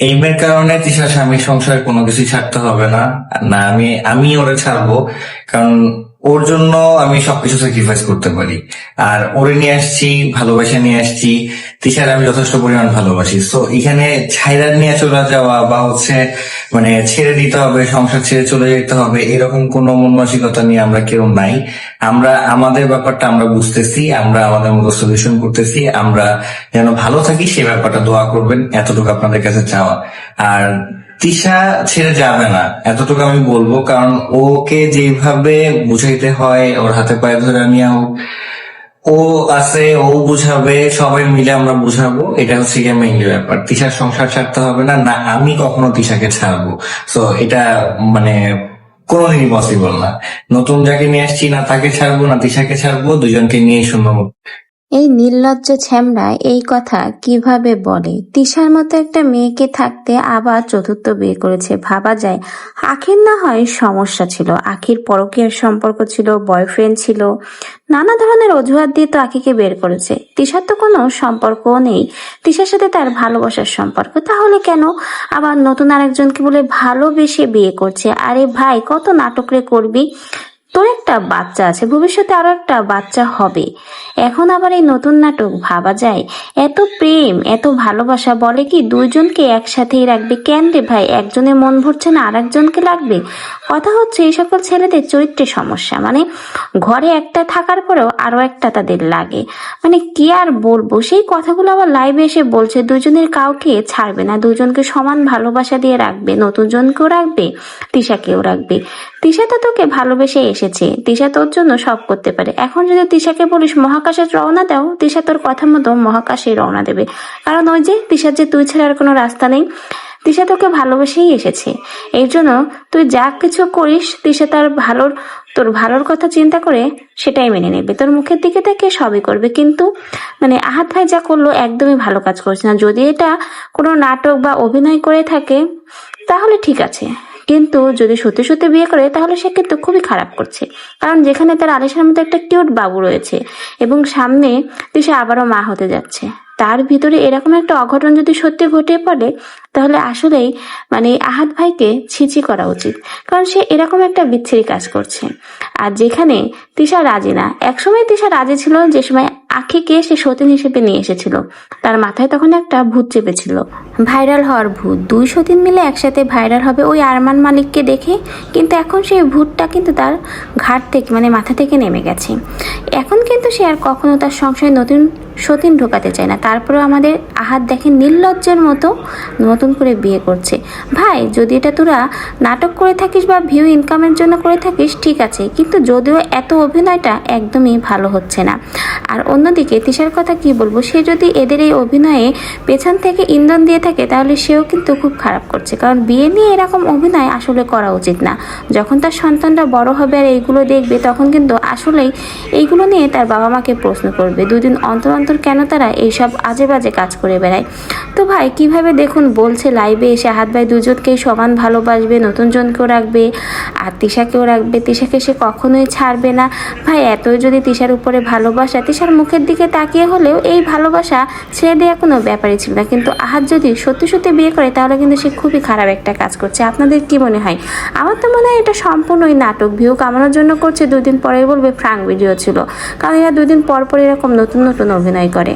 এই মেয়ের কারণে তিশা স্বামীর সংসার কোনো কিছু ছাড়তে হবে না। না, আমি আমি ওরা ছাড়বো। কারণ ওর জন্য আমি সবকিছু স্যাক্রিফাইস করতে পারি। আর ওরে নিয়ে আসছি, ভালোবাসা নিয়ে আসছি, তিশার আমি যথেষ্ট পরিমাণ ভালোবাসি। তো এখানে ছাইরা নিয়ে চলে যাওয়া বা হচ্ছে মানে ছেড়ে দিতে হবে, সংসার ছেড়ে চলে যেতে হবে, এরকম কোনো মন মানসিকতা নিয়ে আমরা কেউ নাই। আমরা, আমাদের ব্যাপারটা আমরা বুঝতেছি, আমরা আমাদের মতো সলিউশন করতেছি, আমরা যেন ভালো থাকি সে ব্যাপারটা দোয়া করবেন। এতটুকু আপনাদের কাছে চাওয়া। আর তিশা ছেড়ে যাবে না, এতটুকু আমি বলব। কারণ ওকে যেভাবে বুঝাইতে হয়, ওর হাতে পায়ে ধরে নিয়ে ও- ও আছে, ও বুঝাবে, সবাই মিলে আমরা বুঝাবো। এটা হচ্ছে গিয়ে মেইন ব্যাপার। তিশার সংসার ছাড়তে হবে না না আমি কখনো তিশাকে ছাড়বো। তো এটা মানে কোনোদিনই পসিবল না। নতুন যাকে নিয়ে আসছি, না তাকে ছাড়বো, না তিশাকে ছাড়বো, দুজনকে নিয়ে সুন্দর এই নির্লজ্জ ছ্যামড়া এই কথা কীভাবে বলে? তিশার মতো একটা মেয়েকে থাকতে আবার চতুর্থ বিয়ে করেছে, ভাবা যায়। আখির না হয় সমস্যা ছিল। আখির পরকীয়ার সম্পর্ক ছিল বয়ফ্রেন্ড ছিল। নানা ধরনের অজুহাত দিয়ে তো আখিকে বের করেছে। তিশার তো কোনো সম্পর্কও নেই। তিশার সাথে তার ভালোবাসার সম্পর্ক। তাহলে কেন? আবার নতুন আরেকজনকে বলে ভালোবেসে বিয়ে করছে। আরে ভাই, কত নাটক রে করবি? তোর একটা বাচ্চা আছে, ভবিষ্যতে আরও একটা বাচ্চা হবে। এখন আবার এই নতুন নাটক, ভাবা যায়? এত প্রেম, এত ভালোবাসা, বলে কি দুইজনকে একসাথেই রাখবে কেন রে ভাই? একজনের মন ভরছে না আর একজনকে লাগবে? কথা হচ্ছে, এই সকল ছেলেদের চরিত্রের সমস্যা। মানে ঘরে একটা থাকার পরেও আরও একটা তাদের লাগে। মানে কি আর বলব? সেই কথাগুলো আবার লাইভে এসে বলছে দুজনের কাউকে ছাড়বে না দুজনকে সমান ভালোবাসা দিয়ে রাখবে নতুন জনকেও রাখবে তিশাকেও রাখবে। তিশা তো তোকে ভালোবেসে এসেছে। তিশা তোর জন্য সব করতে পারে। এখন যদি তিশাকে বলিস মহাকাশে রওনা দাও তিশা তোর কথা মতো মহাকাশে রওনা দেবে। কারণ ওই যে তিশার যে তুই ছাড়ার কোনো রাস্তা নেই, তিশা তোকে ভালোবেসেই এসেছে। এর জন্য তুই যা কিছু করিস, তিশা তার ভালোর, তোর ভালোর কথা চিন্তা করে সেটাই মেনে নেবে। তোর মুখের দিকে তাকে সবই করবে। কিন্তু মানে আহাত ভাই যা করল একদমই ভালো কাজ করছে। না যদি এটা কোনো নাটক বা অভিনয় করে থাকে, তাহলে ঠিক আছে। কিন্তু যদি সত্যি সত্যি বিয়ে করে, তাহলে সে কিন্তু খুবই খারাপ করছে। কারণ যেখানে তার আলিশার মতো একটা কিউট বাবু রয়েছে এবং সামনে সে আবারও মা হতে যাচ্ছে। তার ভিতরে এরকম একটা অঘটন যদি সত্যি ঘটে পড়ে, তাহলে আসলেই মানে আহাত ভাইকে ছিচি করা উচিত। কারণ সে এরকম একটা বিচ্ছিরি কাজ করছে। আর যেখানে তিশা রাজি না, একসময় তিশা রাজি ছিল, যে সময় আখিকে সে সতীন হিসেবে নিয়ে এসেছিল। তার মাথায় তখন একটা ভূত চেপেছিল। ভাইরাল হওয়ার ভূত। দুই সতীন মিলে একসাথে ভাইরাল হবে ওই আরমান মালিককে দেখে, কিন্তু এখন সেই ভূতটা কিন্তু তার ঘাট থেকে মানে মাথা থেকে নেমে গেছে। এখন কিন্তু সে আর কখনো তার সংসারে নতুন সতীন ঢোকাতে চায় না। তারপরেও আমাদের আহাত দেখে নির্লজ্জের মতো নতুন করে বিয়ে করছে। ভাই, যদি এটা তোরা নাটক করে থাকিস বা ভিউ ইনকামের জন্য করে থাকিস, ঠিক আছে। কিন্তু যদিও এত অভিনয়টা একদমই ভালো হচ্ছে না। আর অন্যদিকে তিশার কথা কি বলব, সে যদি এদের এই অভিনয়ে পেছন থেকে ইন্ধন দিয়ে থাকে, তাহলে সেও কিন্তু খুব খারাপ করছে। কারণ বিয়ে নিয়ে এরকম অভিনয় আসলে করা উচিত না। যখন তার সন্তানরা বড় হবে আর এইগুলো দেখবে, তখন কিন্তু আসলেই এইগুলো নিয়ে তার বাবা মাকে প্রশ্ন করবে। দুদিন অন্তর অন্তর কেন তারা এইসব আজে বাজে কাজ করে বেড়ায়? তো ভাই, কীভাবে দেখুন, বলছে লাইভে এসে হাত ভাই দুজনকেই সমান ভালোবাসবে, নতুন জনকেও রাখবে, আর তিশাকেও রাখবে। তিশাকে সে কখনোই ছাড়বে না। ভাই, এতই যদি তিশার উপরে ভালোবাসা, তিশার মুখের দিকে তাকিয়ে হলেও এই ভালোবাসা ছেড়ে দেওয়া কোনো ব্যাপারই ছিল না। কিন্তু আহাত যদি সত্যি সত্যি বিয়ে করে, তাহলে কিন্তু সে খুবই খারাপ একটা কাজ করছে। আপনাদের কি মনে হয়? আমার তো মনে হয় এটা সম্পূর্ণই নাটক। ভিউ কামানোর জন্য করছে, দুদিন পরে বলবে ফ্রাঙ্ক ভিডিও ছিল। কারণ এরা দুদিন পর পর এরকম নতুন নতুন অভিনয় করে।